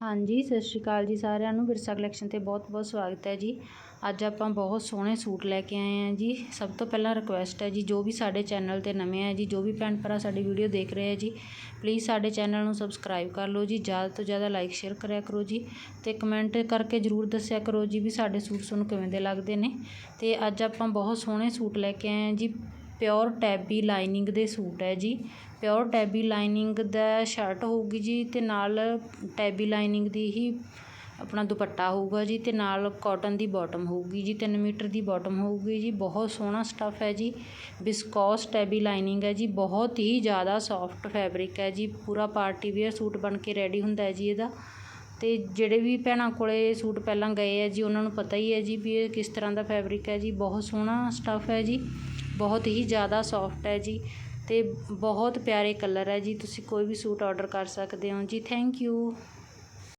ਹਾਂਜੀ, ਸਤਿ ਸ਼੍ਰੀ ਅਕਾਲ ਜੀ ਸਾਰਿਆਂ ਨੂੰ। ਵਿਰਸਾ ਕਲੈਕਸ਼ਨ ਤੇ ਬਹੁਤ-ਬਹੁਤ ਸਵਾਗਤ ਹੈ ਜੀ। ਅੱਜ ਆਪਾਂ ਬਹੁਤ ਸੋਹਣੇ ਸੂਟ ਲੈ ਕੇ ਆਏ ਹਾਂ ਜੀ। ਸਭ ਤੋਂ ਪਹਿਲਾਂ ਰਿਕੁਐਸਟ ਹੈ ਜੀ, ਜੋ ਵੀ ਸਾਡੇ ਚੈਨਲ ਤੇ ਨਵੇਂ ਆ ਜੀ, ਜੋ ਵੀ ਭੈਣ ਭਰਾ ਸਾਡੀ ਵੀਡੀਓ ਦੇਖ ਰਹੇ ਆ ਜੀ ਪਲੀਜ਼ ਸਾਡੇ ਚੈਨਲ ਨੂੰ ਸਬਸਕ੍ਰਾਈਬ ਕਰ ਲਓ ਜੀ। ਜ਼ਿਆਦਾ ਤੋਂ ਜ਼ਿਆਦਾ ਲਾਈਕ ਸ਼ੇਅਰ ਕਰਿਆ ਕਰੋ ਜੀ ਤੇ ਕਮੈਂਟ ਕਰਕੇ ਜਰੂਰ ਦੱਸਿਆ ਕਰੋ ਜੀ ਵੀ ਸਾਡੇ ਸੂਟ ਤੁਹਾਨੂੰ ਕਿਵੇਂ ਦੇ ਲੱਗਦੇ ਨੇ। ਤੇ ਅੱਜ ਆਪਾਂ ਬਹੁਤ ਸੋਹਣੇ ਸੂਟ ਲੈ ਕੇ ਆਏ ਹਾਂ ਜੀ। ਪਿਓਰ ਟੈਬੀ ਲਾਈਨਿੰਗ ਦੇ ਸੂਟ ਹੈ ਜੀ। ਪਿਓਰ ਟੈਬੀ ਲਾਈਨਿੰਗ ਦਾ ਸ਼ਰਟ ਹੋਊਗੀ ਜੀ ਅਤੇ ਨਾਲ ਟੈਬੀ ਲਾਈਨਿੰਗ ਦੀ ਹੀ ਆਪਣਾ ਦੁਪੱਟਾ ਹੋਊਗਾ ਜੀ ਅਤੇ ਨਾਲ ਕੋਟਨ ਦੀ ਬੋਟਮ ਹੋਊਗੀ ਜੀ, ਤਿੰਨ ਮੀਟਰ ਦੀ ਬੋਟਮ ਹੋਊਗੀ ਜੀ। ਬਹੁਤ ਸੋਹਣਾ ਸਟੱਫ ਹੈ ਜੀ। ਬਿਸਕੋਸ ਟੈਬੀ ਲਾਈਨਿੰਗ ਹੈ ਜੀ। ਬਹੁਤ ਹੀ ਜ਼ਿਆਦਾ ਸੌਫਟ ਫੈਬਰਿਕ ਹੈ ਜੀ। ਪੂਰਾ ਪਾਰਟੀ ਵੇਅਰ ਸੂਟ ਬਣ ਕੇ ਰੈਡੀ ਹੁੰਦਾ ਹੈ ਜੀ ਇਹਦਾ। ਅਤੇ ਜਿਹੜੇ ਵੀ ਭੈਣਾਂ ਕੋਲੇ ਸੂਟ ਪਹਿਲਾਂ ਗਏ ਹੈ ਜੀ, ਉਹਨਾਂ ਨੂੰ ਪਤਾ ਹੀ ਹੈ ਜੀ ਵੀ ਇਹ ਕਿਸ ਤਰ੍ਹਾਂ ਦਾ ਫੈਬਰਿਕ ਹੈ ਜੀ। ਬਹੁਤ ਸੋਹਣਾ ਸਟੱਫ ਹੈ ਜੀ। ਬਹੁਤ ਹੀ ਜ਼ਿਆਦਾ ਸੋਫਟ ਹੈ ਜੀ ਅਤੇ ਬਹੁਤ ਪਿਆਰੇ ਕਲਰ ਹੈ ਜੀ। ਤੁਸੀਂ ਕੋਈ ਵੀ ਸੂਟ ਔਡਰ ਕਰ ਸਕਦੇ ਹੋ ਜੀ। Thank you